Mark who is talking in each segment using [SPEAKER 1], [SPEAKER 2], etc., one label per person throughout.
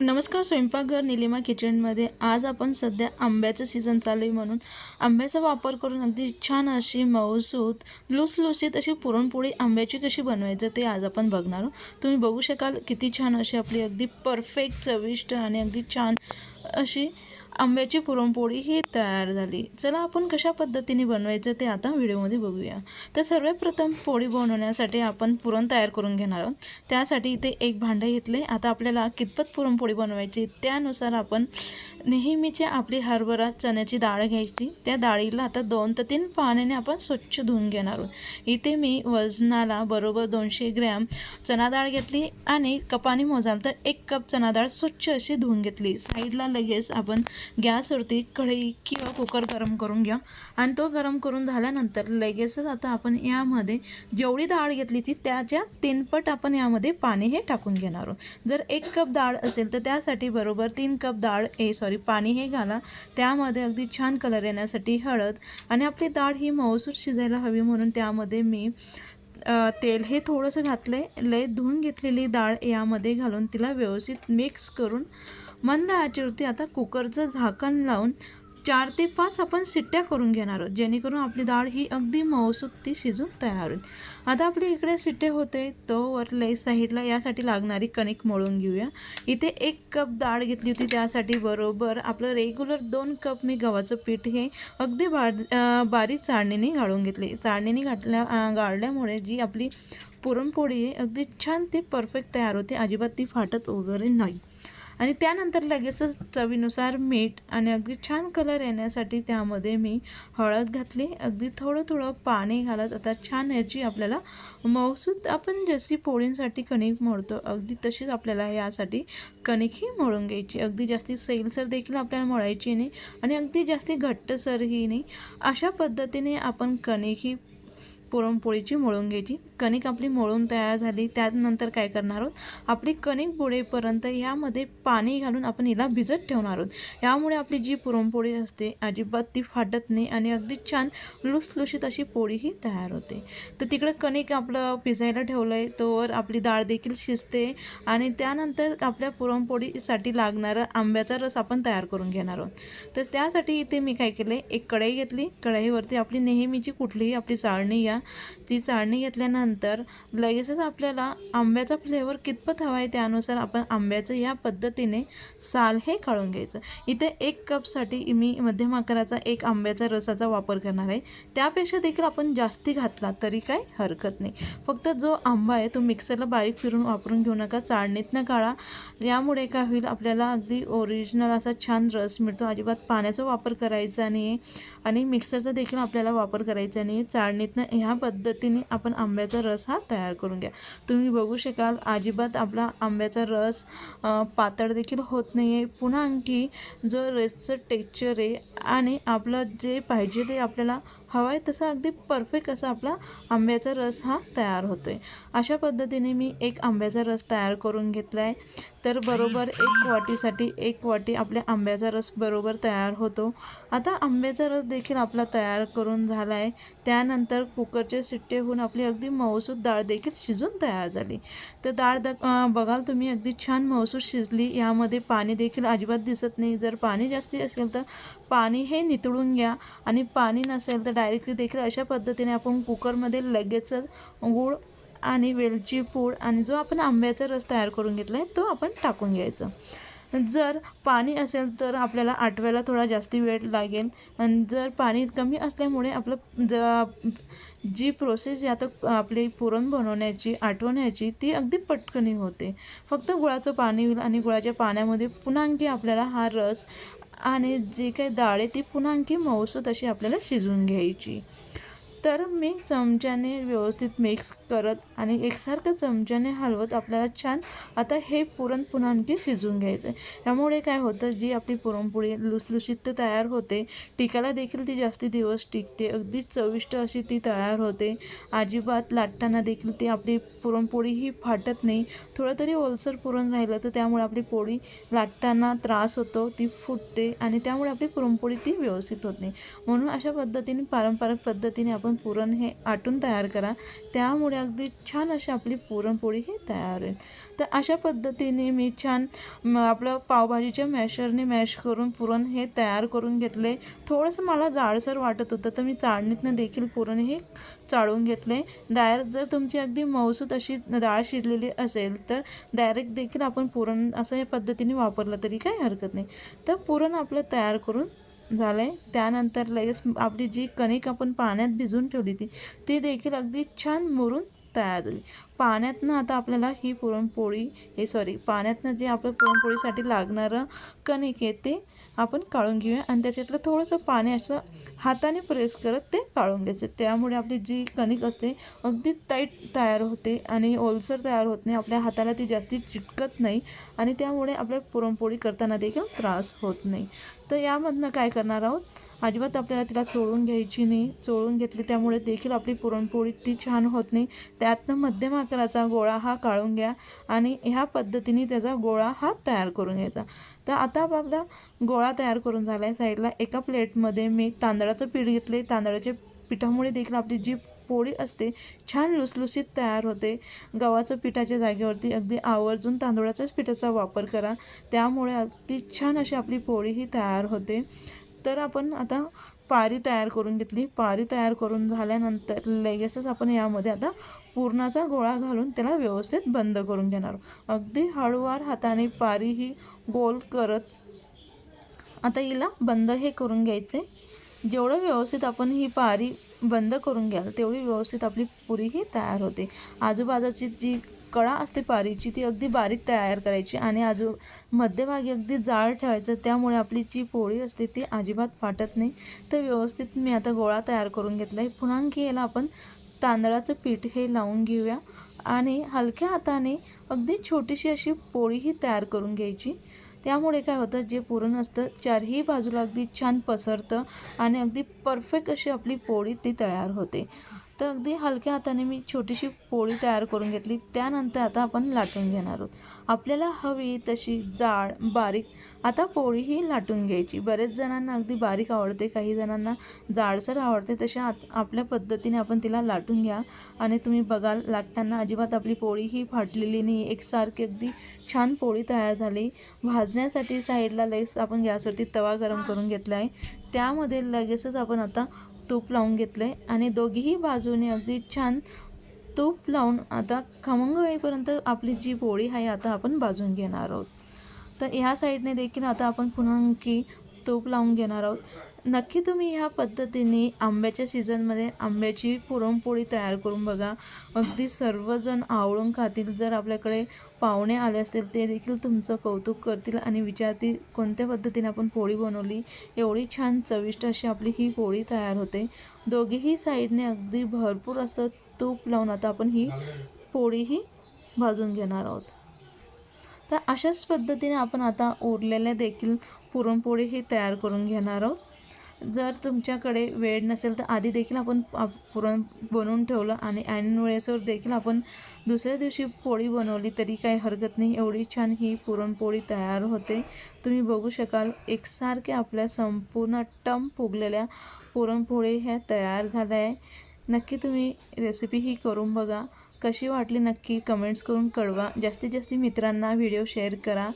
[SPEAKER 1] नमस्कार स्वयंपाकघर निलिमा किचनमध्ये आज आपण सध्या आंब्याचं सीझन चालू आहे म्हणून. आंब्याचा वापर करून अगदी छान अशी मऊसूत लुसलुसीत अशी पुरणपोळी आंब्याची कशी बनवायचं ते आज आपण बघणार आहोत. तुम्ही बघू शकाल किती छान अशी आपली अगदी परफेक्ट चविष्ट आणि अगदी छान अशी आंब्याची पुरणपोळी ही तयार झाली. चला आपण कशा पद्धतीने बनवायचं ते आता व्हिडिओमध्ये बघूया. तर सर्वप्रथम पोळी बनवण्यासाठी आपण पुरण तयार करून घेणार आहोत. त्यासाठी इथे एक भांडं घेतले. आता आपल्याला कितपत पुरणपोळी बनवायची त्यानुसार आपण नेहमीची आपली हरभरा चण्याची डाळ घ्यायची. त्या डाळीला आता दोन ते तीन पाण्याने आपण स्वच्छ धुवून घेणार आहोत. इथे मी वजनाला बरोबर दोनशे ग्रॅम चणा डाळ घेतली आणि कपाने मोजाल तर एक कप चणा डाळ स्वच्छ अशी धुवून घेतली. साईडला लगेच आपण गॅसवरती कढई किंवा कुकर गरम करून घ्या. आणि तो गरम करून झाल्यानंतर लगेचच आता आपण यामध्ये जेवढी डाळ घेतली ती त्याच्या तीनपट आपण यामध्ये पाणी हे टाकून घेणार आहोत. जर एक कप डाळ असेल तर त्यासाठी बरोबर तीन कप डाळ ए सॉरी पाणी हे घाला. त्यामध्ये अगदी छान कलर येण्यासाठी हळद आणि आपली डाळ ही मऊसूर शिजायला हवी म्हणून त्यामध्ये मी तेल हे थोडंसं घातलं आहे लय धुवून घेतलेली डाळ यामध्ये घालून तिला व्यवस्थित मिक्स करून मंद आचेवरती आता कुकरचं झाकण लावून चार ते पाच आपण सिट्ट्या करून घेणार आहोत. जेणेकरून आपली डाळ ही अगदी मऊसूत ती शिजून तयार होईल. आता आपली इकडे सिट्टे होते तोवर लई साईडला यासाठी लागणारी कणिक मळून घेऊया. इथे एक कप डाळ घेतली होती त्यासाठी बरोबर आपलं रेग्युलर दोन कप मी गव्हाचं पीठ हे अगदी बा बारीक चाळणीने गाळून घेतले. चाळणीने घातल्या गाळल्यामुळे जी आपली पुरणपोळी आहे अगदी छान ती परफेक्ट तयार होते. अजिबात ती फाटत वगैरे नाही. आणि त्यानंतर लगेचच चवीनुसार मीठ आणि अगदी छान कलर येण्यासाठी त्यामध्ये मी हळद घातली. अगदी थोडं थोडं पाणी घालत आता छान याची आपल्याला मऊसूत आपण जशी पोळींसाठी कणिक मळतो अगदी तशीच आपल्याला यासाठी कणिकही मळून घ्यायची. अगदी जास्ती सैलसर देखील आपल्याला मळायची नाही आणि अगदी जास्ती घट्टसरही नाही. अशा पद्धतीने आपण कणिक ही पुरणपोळीची मळून घ्यायची. कणिक आपली मळून तयार झाली त्यानंतर काय करणार आहोत? आपली कणिक बुडेपर्यंत यामध्ये पाणी घालून आपण हिला भिजत ठेवणार आहोत. यामुळे आपली जी पुरणपोळी असते अजिबात ती फाटत नाही आणि अगदी छान लुसलुशीत अशी पोळीही तयार होते. तर तिकडं कणिक आपलं भिजायला ठेवलं आहे तोवर आपली डाळ देखील शिजते आणि त्यानंतर आपल्या पुरणपोळीसाठी लागणारा आंब्याचा रस आपण तयार करून घेणार आहोत. तर त्यासाठी इथे मी काय केलं एक कढई घेतली. कढईवरती आपली नेहमीची कुठलीही आपली चाळणी या ती चाळणी घेतल्यानंतर लगेचच आपल्याला आंब्याचा फ्लेवर कितपत हवा आहे त्यानुसार आपण आंब्याचं या पद्धतीने साल हे काढून घ्यायचं. इथे एक कपसाठी मी मध्यम आकाराचा एक आंब्याचा रसाचा वापर करणार आहे. त्यापेक्षा देखील आपण जास्ती घातला तरी काय हरकत नाही. फक्त जो आंबा आहे तो मिक्सरला बारीक फिरून वापरून घेऊ नका. चाळणीतनं काढा. यामुळे काय होईल आपल्याला अगदी ओरिजिनल असा छान रस मिळतो. अजिबात पाण्याचा वापर करायचा नाही आहे आणि मिक्सरचा देखील आपल्याला वापर करायचा नाही चाळणीतनं ह्या पद्धतीने आपण आंब्याचा रस हा तयार करून घ्या. तुम्ही बघू शकाल अजिबात आपला आंब्याचा रस पातळ देखील होत नाही आहे पुन्हा आणखी जो रसचं टेक्चर आहे आणि आपलं जे पाहिजे ते आपल्याला हवा आहे तसा अगदी परफेक्ट असा आपला आंब्याचा रस हा तयार होतो आहे अशा पद्धतीने मी एक आंब्याचा रस तयार करून घेतला आहे तर बरोबर एक वाटीसाठी एक वाटी आपल्या आंब्याचा रस बरोबर तयार होतो. आता आंब्याचा रस देखील आपला तयार करून झाला आहे त्यानंतर कुकरचे शिट्टे होऊन आपली अगदी मऊसूत डाळ देखील शिजून तयार झाली. तर डाळ द बघाल तुम्ही अगदी छान मऊसूत शिजली. यामध्ये पाणी देखील अजिबात दिसत नाही. जर पाणी जास्ती असेल तर पाणी हे नितळून घ्या. आणि पाणी नसेल तर डायरेक्टली देखील अशा पद्धतीने आपण कुकरमध्ये लगेचच गूळ आणि वेलची पूड आणि जो आपण आंब्याचा रस तयार करून घेतला आहे तो आपण टाकून घ्यायचा. जर पाणी असेल तर आपल्याला आटवायला थोडा जास्ती वेळ लागेल. आणि जर पाणी कमी असल्यामुळे आपलं ज जी प्रोसेस या आता आपली पुरण बनवण्याची आटवण्याची ती अगदी पटकनी होते. फक्त गुळाचं पाणी होईल आणि गुळाच्या पाण्यामध्ये पुन्हा आणखी आपल्याला हा रस आणि जी काही डाळ आहे ती पुन्हा आणखी मऊसूत अशी आपल्याला शिजवून घ्यायची. तर मी चमच्याने व्यवस्थित मिक्स करत आणि एकसारखं चमच्याने हलवत आपल्याला छान आता हे पुरण पुन्हा आणखी शिजून घ्यायचं आहे यामुळे काय होतं जी आपली पुरणपोळी लुसलुशीत तर तयार होते टिकायला देखील ती जास्ती दिवस टिकते अगदी चविष्ट अशी ती तयार होते. अजिबात लाटताना देखील ती आपली पुरणपोळी ही फाटत नाही. थोडं तरी ओलसर पुरण राहिलं तर त्यामुळे आपली पोळी लाटताना त्रास होतो ती फुटते आणि त्यामुळे आपली पुरणपोळी ती व्यवस्थित होत नाही. म्हणून अशा पद्धतीने पारंपरिक पद्धतीने आपण आपण पुरण हे आटून तयार करा. त्यामुळे अगदी छान अशी आपली पुरणपोळी ही तयार होईल. तर अशा पद्धतीने मी छान आपलं पावभाजीच्या मॅशरने मॅश करून पुरण हे तयार करून घेतले. थोडंसं मला जाडसर वाटत होतं तर मी चाळणीतनं देखील पुरण हे चाळून घेतले. डायर जर तुमची अगदी मऊसूत अशी डाळ शिजलेली असेल तर डायरेक्ट देखील आपण पुरण असं या पद्धतीने वापरलं तरी काही हरकत नाही. तर पुरण आपलं तयार करून झालं आहे त्यानंतर लगेच आपली जी कणिक आपण पाण्यात भिजवून ठेवली ती ती देखील अगदी छान मुरून तयार झाली. पाण्यातनं आता आपल्याला ही पुरणपोळी हे सॉरी पाण्यातनं जे आपलं पुरणपोळीसाठी लागणारं कणिक आहे ते आपण काढून घेऊया आणि त्याच्यातलं थोडंसं पाणी असं हाताने प्रेस करत ते काढून घ्यायचं. त्यामुळे आपली जी कणिक असते अगदी टाईट तयार होते आणि ओलसर तयार होत नाही. आपल्या हाताला ती जास्ती चिटकत नाही आणि त्यामुळे आपल्या पुरणपोळी करताना देखील त्रास होत नाही. तर यामधनं काय करणार आहोत? अजिबात आपल्याला तिला चोळून घ्यायची नाही. चोळून घेतली त्यामुळे देखील आपली पुरणपोळी ती छान होत नाही. त्यातनं मध्यम आकाराचा गोळा हा काढून घ्या आणि ह्या पद्धतीने त्याचा गोळा हा तयार करून घ्यायचा. तर आता आपला गोळा तयार करून झाला आहे साईडला एका प्लेटमध्ये. मी तांदळाचं पीठ घेतले तांदळाच्या पिठामुळे देखील आपली जी पोळी असते छान लुसलुसीत तयार होते. गव्हाचं पिठाच्या जागेवरती अगदी आवर्जून तांदूळाच्याच पिठाचा वापर करा. त्यामुळे अगदी छान अशी आपली पोळी ही तयार होते. तर आपण आता पारी तयार करून घेतली. पारी तयार करून झाल्यानंतर लगेचच आपण यामध्ये आता पुरणाचा गोळा घालून त्याला व्यवस्थित बंद करून घेणार. अगदी हळूवार हाताने पारी ही गोल करत आता हिला बंद हे करून घ्यायचे. जेवढं व्यवस्थित आपण ही पारी बंद करून घ्याल तेवढी व्यवस्थित आपली पुरी ही तयार होते. आजूबाजूची जी कळा असते पारीची ती अगदी बारीक तयार करायची आणि आजू मध्यभागी अगदी जाळ ठेवायचं त्यामुळे आपली जी पोळी असते ती अजिबात फाटत नाही. तर व्यवस्थित मी आता गोळा तयार करून घेतला आहे. पुन्हा याला आपण तांदळाचं पीठ हे लावून घेऊया. आणि हलक्या हाताने अगदी छोटीशी अशी पोळी ही तयार करून घ्यायची. त्यामुळे काय होतं जे पुरण असतं चारही बाजूला अगदी छान पसरतं आणि अगदी परफेक्ट अशी आपली पोळी ती तयार होते. तर अगदी हलक्या हाताने मी छोटीशी पोळी तयार करून घेतली. त्यानंतर आता आपण लाटून घेणार आहोत. आपल्याला हवी तशी जाड बारीक आता पोळी ही लाटून घ्यायची. बरेच जणांना अगदी बारीक आवडते काही जणांना जाडसर आवडते. तशा आत आपल्या पद्धतीने आपण तिला लाटून घ्या. आणि तुम्ही बघाल लाटताना अजिबात आपली पोळी ही फाटलेली नाही. एकसारखी अगदी छान पोळी तयार झाली. भाजण्यासाठी साईडला लगेच आपण गॅसवरती तवा गरम करून घेतला आहे त्यामध्ये लगेचच आपण आता तूप लावून घेतलं आहे आणि दोघीही बाजूने अगदी छान तूप लावून आता खमंग होईपर्यंत आपली जी पोळी आहे आता आपण भाजून घेणार आहोत. तर ह्या साईडने देखील आता आपण पुन्हा आणखी तूप लावून घेणार आहोत. नक्की तुम्ही ह्या पद्धतीने आंब्याच्या सीझनमध्ये आंब्याची पुरणपोळी तयार करून बघा. अगदी सर्वजण आवडून खातील. जर आपल्याकडे पाहुणे आले असतील ते देखील तुमचं कौतुक करतील आणि विचारतील कोणत्या पद्धतीने आपण पोळी बनवली? एवढी छान चविष्ट अशी आपली ही पोळी तयार होते. दोघीही साईडने अगदी भरपूर असं तूप लावून आता आपण ही पोळीही भाजून घेणार आहोत. तर अशाच पद्धतीने आपण आता उरलेल्या देखील पुरणपोळी ही तयार करून घेणार आहोत. जर तुमच्याकडे वेळ नसेल तर आधी देखील आपण पुरण बनवून ठेवलं आणि ऐन वेळेसवर देखील आपण दुसऱ्या दिवशी पोळी बनवली तरी काही हरकत नाही. एवढी छान ही पुरणपोळी तयार होते. तुम्ही बघू शकाल एकसारखे आपल्या संपूर्ण टम फुगलेल्या पुरणपोळी ह्या तयार झाल्या आहे. नक्की तुम्ही रेसिपी ही करून बघा. कशी वाटली नक्की कमेंट्स करून कळवा. जास्तीत जास्त मित्रांना व्हिडिओ शेअर करा.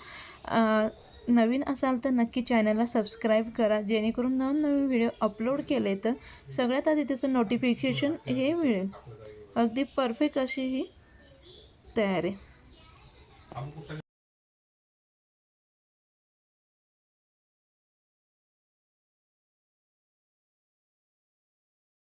[SPEAKER 1] नवीन असाल तर नक्की चॅनलला सबस्क्राईब करा जेणेकरून नवनवीन व्हिडिओ अपलोड केले तर सगळ्यात आधी त्याचं नोटिफिकेशन हे मिळेल. अगदी परफेक्ट अशी ही तयार. आहे